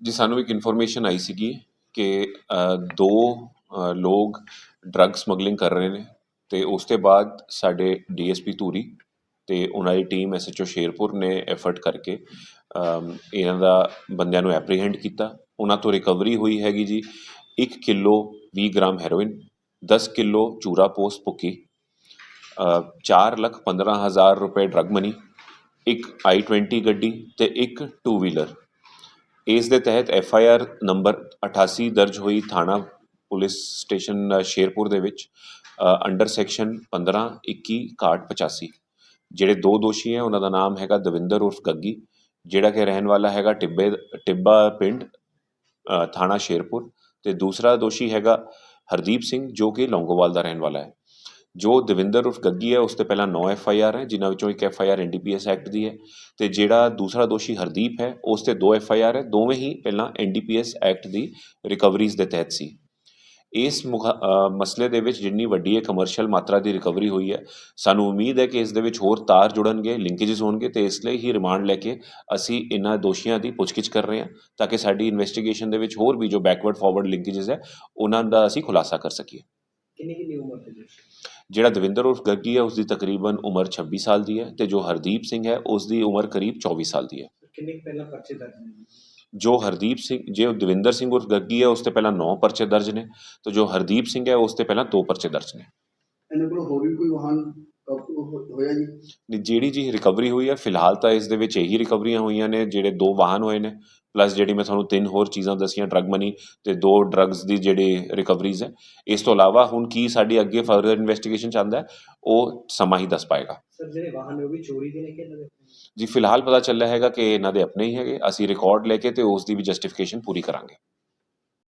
ਜੀ, ਸਾਨੂੰ ਇੱਕ ਇਨਫੋਰਮੇਸ਼ਨ ਆਈ ਸੀਗੀ ਕਿ ਦੋ ਲੋਕ ਡਰੱਗ ਸਮਗਲਿੰਗ ਕਰ ਰਹੇ ਨੇ ਤੇ ਉਸ ਤੋਂ ਬਾਅਦ ਸਾਡੇ ਡੀਐਸਪੀ ਧੂਰੀ ਤੇ ਉਹਨਾਂ ਦੀ ਟੀਮ ਐਸਐਚਓ ਸ਼ੇਰਪੁਰ ਨੇ ਐਫਰਟ ਕਰਕੇ ਇਹਨਾਂ ਦਾ ਬੰਦਿਆਂ ਨੂੰ ਐਪਰੀਹੈਂਡ ਕੀਤਾ। ਉਹਨਾਂ ਤੋਂ ਰਿਕਵਰੀ ਹੋਈ ਹੈਗੀ ਜੀ। 1 ਕਿਲੋ 20 ਗ੍ਰਾਮ ਹੈਰੋਇਨ 10 ਕਿਲੋ ਚੂਰਾ ਪੋਸ ਭੁੱਕੀ ਚਾਰ ਲੱਖ 15 ਹਜ਼ਾਰ ਰੁਪਏ ਡਰੱਗ ਮਨੀ ਇੱਕ i20 ਗੱਡੀ ਤੇ ਇੱਕ ਟੂ ਵੀਲਰ ਇਸ ਦੇ ਤਹਿਤ ਐਫ ਆਈ ਆਰ ਨੰਬਰ 88 ਦਰਜ ਹੋਈ ਥਾਣਾ ਪੁਲਿਸ ਸਟੇਸ਼ਨ ਸ਼ੇਰਪੁਰ ਦੇ ਵਿੱਚ ਅੰਡਰ ਸੈਕਸ਼ਨ 15 21 61 85 ਜਿਹੜੇ ਦੋ ਦੋਸ਼ੀ ਹੈ, ਉਹਨਾਂ ਦਾ ਨਾਮ ਹੈਗਾ ਦਵਿੰਦਰ ਉਰਫ ਗੱਗੀ, ਜਿਹੜਾ ਕਿ ਰਹਿਣ ਵਾਲਾ ਹੈਗਾ ਟਿੱਬੇ, ਟਿੱਬਾ ਪਿੰਡ ਥਾਣਾ ਸ਼ੇਰਪੁਰ। ਤੇ ਦੂਸਰਾ ਦੋਸ਼ੀ ਹੈਗਾ ਹਰਦੀਪ ਸਿੰਘ, ਜੋ ਕਿ ਲੌਂਗੋਵਾਲ ਦਾ ਰਹਿਣ ਵਾਲਾ ਹੈ। ਜੋ ਦਵਿੰਦਰ ਉਰਫ ਗੱਗੀ ਹੈ, ਉਸ 'ਤੇ ਪਹਿਲਾਂ ਨੌ ਐਫ ਆਈ ਆਰ ਹੈ, ਜਿਨ੍ਹਾਂ ਵਿੱਚੋਂ ਇੱਕ F I R N D P S act ਦੀ ਹੈ ਅਤੇ ਜਿਹੜਾ ਦੂਸਰਾ ਦੋਸ਼ੀ ਹਰਦੀਪ ਹੈ, ਉਸ 'ਤੇ ਦੋ ਐਫ ਆਈ ਆਰ ਹੈ, ਦੋਵੇਂ ਹੀ ਪਹਿਲਾਂ N D P S act ਦੀ ਰਿਕਵਰੀਜ਼ ਦੇ ਤਹਿਤ ਸੀ। ਇਸ ਮਸਲੇ ਦੇ ਵਿੱਚ ਜਿੰਨੀ ਵੱਡੀ ਹੈ ਕਮਰਸ਼ੀਅਲ ਮਾਤਰਾ ਦੀ ਰਿਕਵਰੀ ਹੋਈ ਹੈ, ਸਾਨੂੰ ਉਮੀਦ ਹੈ ਕਿ ਇਸ ਦੇ ਵਿੱਚ ਹੋਰ ਤਾਰ ਜੁੜਨਗੇ ਲਿੰਕੇजेस ਹੋਣਗੇ ਤੇ ਇਸ ਲਈ ਹੀ ਰਿਮਾਂਡ ਲੈ ਕੇ ਅਸੀਂ ਇਹਨਾਂ ਦੋਸ਼ੀਆਂ ਦੀ ਪੁੱਛਗਿੱਛ ਕਰ ਰਹੇ ਹਾਂ, ਤਾਂ ਕਿ ਸਾਡੀ ਇਨਵੈਸਟੀਗੇਸ਼ਨ ਦੇ ਵਿੱਚ ਹੋਰ ਵੀ ਜੋ ਬੈਕਵਰਡ ਫਾਰਵਰਡ ਲਿੰਕੇजेस ਹੈ, ਉਹਨਾਂ ਦਾ ਅਸੀਂ ਖੁਲਾਸਾ ਕਰ ਸਕੀਏ। ਕਿੰਨੀ ਕਿੰਨੀ ਉਮਰ ਦੇ ਦੋਸ਼ੀ? ਜਿਹੜਾ ਦਵਿੰਦਰ ਉਰਫ ਗੱਗੀ ਹੈ ਉਸ ਦੀ ਤਕਰੀਬਨ ਉਮਰ 26 ਸਾਲ ਦੀ ਹੈ ਤੇ ਜੋ ਹਰਦੀਪ ਸਿੰਘ ਹੈ ਉਸ ਦੀ ਉਮਰ ਕਰੀਬ 24 ਸਾਲ ਦੀ ਹੈ। ਕਿੰਨੇ ਕੁ ਪਹਿਲਾਂ ਪਰਚੇ ਦਰਜ ਨੇ ਜੋ? ਹਰਦੀਪ ਸਿੰਘ ਜੇ ਉਹ ਦਵਿੰਦਰ ਸਿੰਘ ਉਰਫ ਗੱਗੀ ਹੈ ਉਸ ਤੇ ਪਹਿਲਾਂ 9 ਪਰਚੇ ਦਰਜ ਨੇ ਤੇ ਜੋ ਹਰਦੀਪ ਸਿੰਘ ਹੈ ਉਸ ਤੇ ਪਹਿਲਾਂ 2 ਪਰਚੇ ਦਰਜ ਨੇ। ਇਹਨਾਂ ਕੋਲ ਹੋਰ ਵੀ ਕੋਈ ਵਾਹਨ ਹੋਇਆ ਜੀ। ਨੇ ਜਿਹੜੀ ਜੀ ਰਿਕਵਰੀ ਹੋਈ ਹੈ ਫਿਲਹਾਲ ਤਾਂ ਇਸ ਦੇ ਵਿੱਚ ਇਹੀ ਰਿਕਵਰੀਆਂ ਹੋਈਆਂ ਨੇ ਜਿਹੜੇ ਦੋ ਵਾਹਨ ਹੋਏ ਨੇ ਪਲੱਸ ਜਿਹੜੀ ਮੈਂ ਤੁਹਾਨੂੰ ਤਿੰਨ ਹੋਰ ਚੀਜ਼ਾਂ ਦੱਸੀਆਂ ਡਰੱਗ ਮਨੀ ਤੇ ਦੋ ਡਰੱਗਸ ਦੀ ਜਿਹੜੀ ਰਿਕਵਰੀਜ਼ ਹੈ। ਇਸ ਤੋਂ ਇਲਾਵਾ ਹੁਣ ਕੀ ਸਾਡੀ ਅੱਗੇ ਫਰਦਰ ਇਨਵੈਸਟੀਗੇਸ਼ਨ ਚਾਹੁੰਦਾ ਹੈ ਉਹ ਸਮਾਂ ਹੀ ਦੱਸ ਪਾਏਗਾ। ਸਰ ਜਿਹੜੇ ਵਾਹਨ ਨੇ ਉਹ ਵੀ ਚੋਰੀ ਦੇ ਨੇ ਕਿ ਇਹਨਾਂ ਦੇ? ਜੀ ਫਿਲਹਾਲ ਪਤਾ ਚੱਲਿਆ ਹੈਗਾ ਕਿ ਇਹਨਾਂ ਦੇ ਆਪਣੇ ਹੀ ਹੈਗੇ ਅਸੀਂ ਰਿਕਾਰਡ ਲੈ ਕੇ ਤੇ ਉਸ ਦੀ ਵੀ ਜਸਟੀਫਿਕੇਸ਼ਨ ਪੂਰੀ ਕਰਾਂਗੇ।